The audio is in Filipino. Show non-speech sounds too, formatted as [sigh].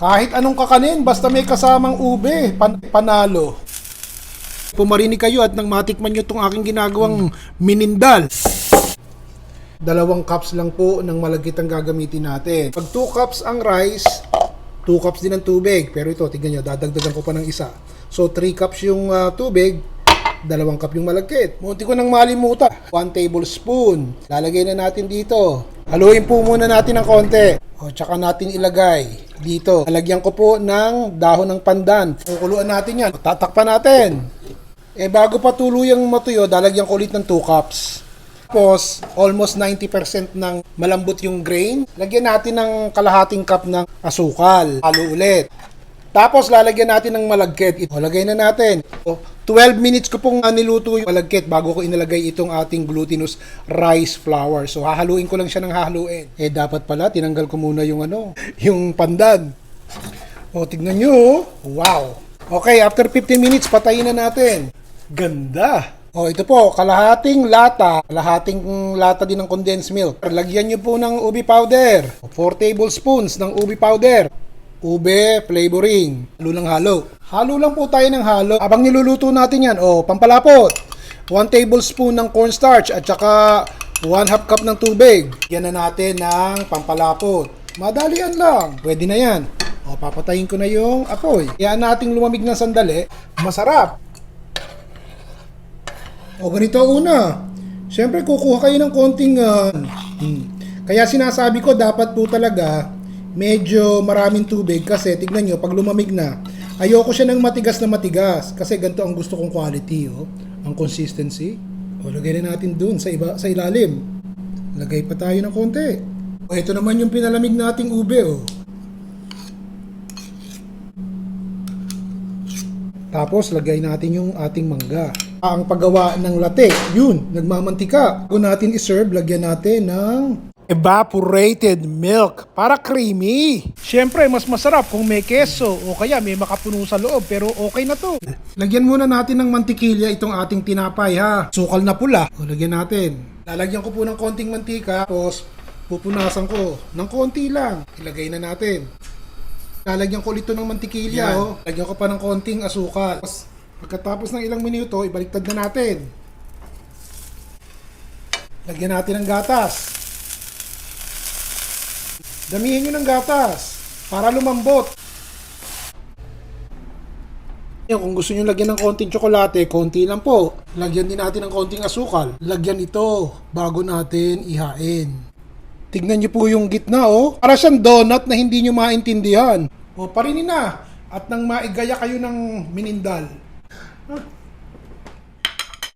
Kahit anong kakanin, basta may kasamang ube, pan- panalo. Pumarinig kayo at nang matikman nyo itong aking ginagawang minindal. Dalawang cups lang po ng malagkit ang gagamitin natin. Pag 2 cups ang rice, 2 cups din ang tubig. Pero ito, tignan nyo, dadagdagan ko pa ng isa. So 3 cups yung ah, tubig, dalawang cup yung malagkit. Munti ko nang malimutan. 1 tablespoon. Lalagay na natin dito. Haluin po muna natin ng konti. O, tsaka natin ilagay dito. Lalagyan ko po ng dahon ng pandan. Kukuluan natin yan. Tatakpan natin. Eh, bago pa tuluyang matuyo, dalagyan ko ulit ng 2 cups. Tapos, almost 90% ng malambot yung grain. Lagyan natin ng kalahating cup ng asukal. Halo ulit. Tapos, lalagyan natin ng malagkit. Ito, lagay na natin. O, 12 minutes ko pong ah, niluto yung malagkit bago ko inilagay itong ating glutinous rice flour. So, hahaluin ko lang siya ng hahaluin. Eh, dapat pala, tinanggal ko muna yung ano, [laughs] yung pandan. O, tignan nyo. oh. Wow. Okay, after 15 minutes, patayin na natin. Ganda. O, ito po, kalahating lata. Kalahating lata din ng condensed milk. Lagyan nyo po ng ubi powder. 4 tablespoons ng ubi powder. Ube flavoring. Halo lang halo. Halo lang po tayo ng halo. Abang niluluto natin yan, o, pampalapot. 1 tablespoon ng cornstarch at saka 1 half cup ng tubig. Yan na natin ng pampalapot. Madalian lang. Pwede na yan. O, papatayin ko na yung apoy. Kaya nating lumamig ng sandali. Masarap. O ganito una. Siyempre kukuha kayo ng konting ah, hmm. Kaya sinasabi ko dapat po talaga medyo maraming tubig kasi tignan nyo pag lumamig na ayoko siya ng matigas na matigas kasi ganito ang gusto kong quality oh. Ang consistency. O lagay na natin dun sa iba sa ilalim. Lagay pa tayo ng konti. O ito naman yung pinalamig nating ube oh. Tapos, lagay natin yung ating mangga. Ang paggawa ng latte, yun, nagmamantika. Kung natin iserve, lagyan natin ng evaporated milk para creamy. Siyempre, mas masarap kung may keso o kaya may makapuno sa loob pero okay na to. Lagyan muna natin ng mantikilya itong ating tinapay ha. Sukal na pula. O, lagyan natin. Lalagyan ko po ng konting mantika tapos pupunasan ko ng konti lang. Ilagay na natin. Lalagyan ko ulit ng mantikilya, oh. Lagyan ko pa ng konting asukal. Tapos, pagkatapos ng ilang minuto, ibaliktad na natin. Lagyan natin ng gatas. Damihin nyo ng gatas para lumambot. Yan, kung gusto nyo lagyan ng konting tsokolate, konti lang po. Lagyan din natin ng konting asukal. Lagyan ito bago natin ihain. Tignan niyo po yung gitna, oh. Para siyang donut na hindi niyo maintindihan. O, parinin na. At nang maigaya kayo ng minindal.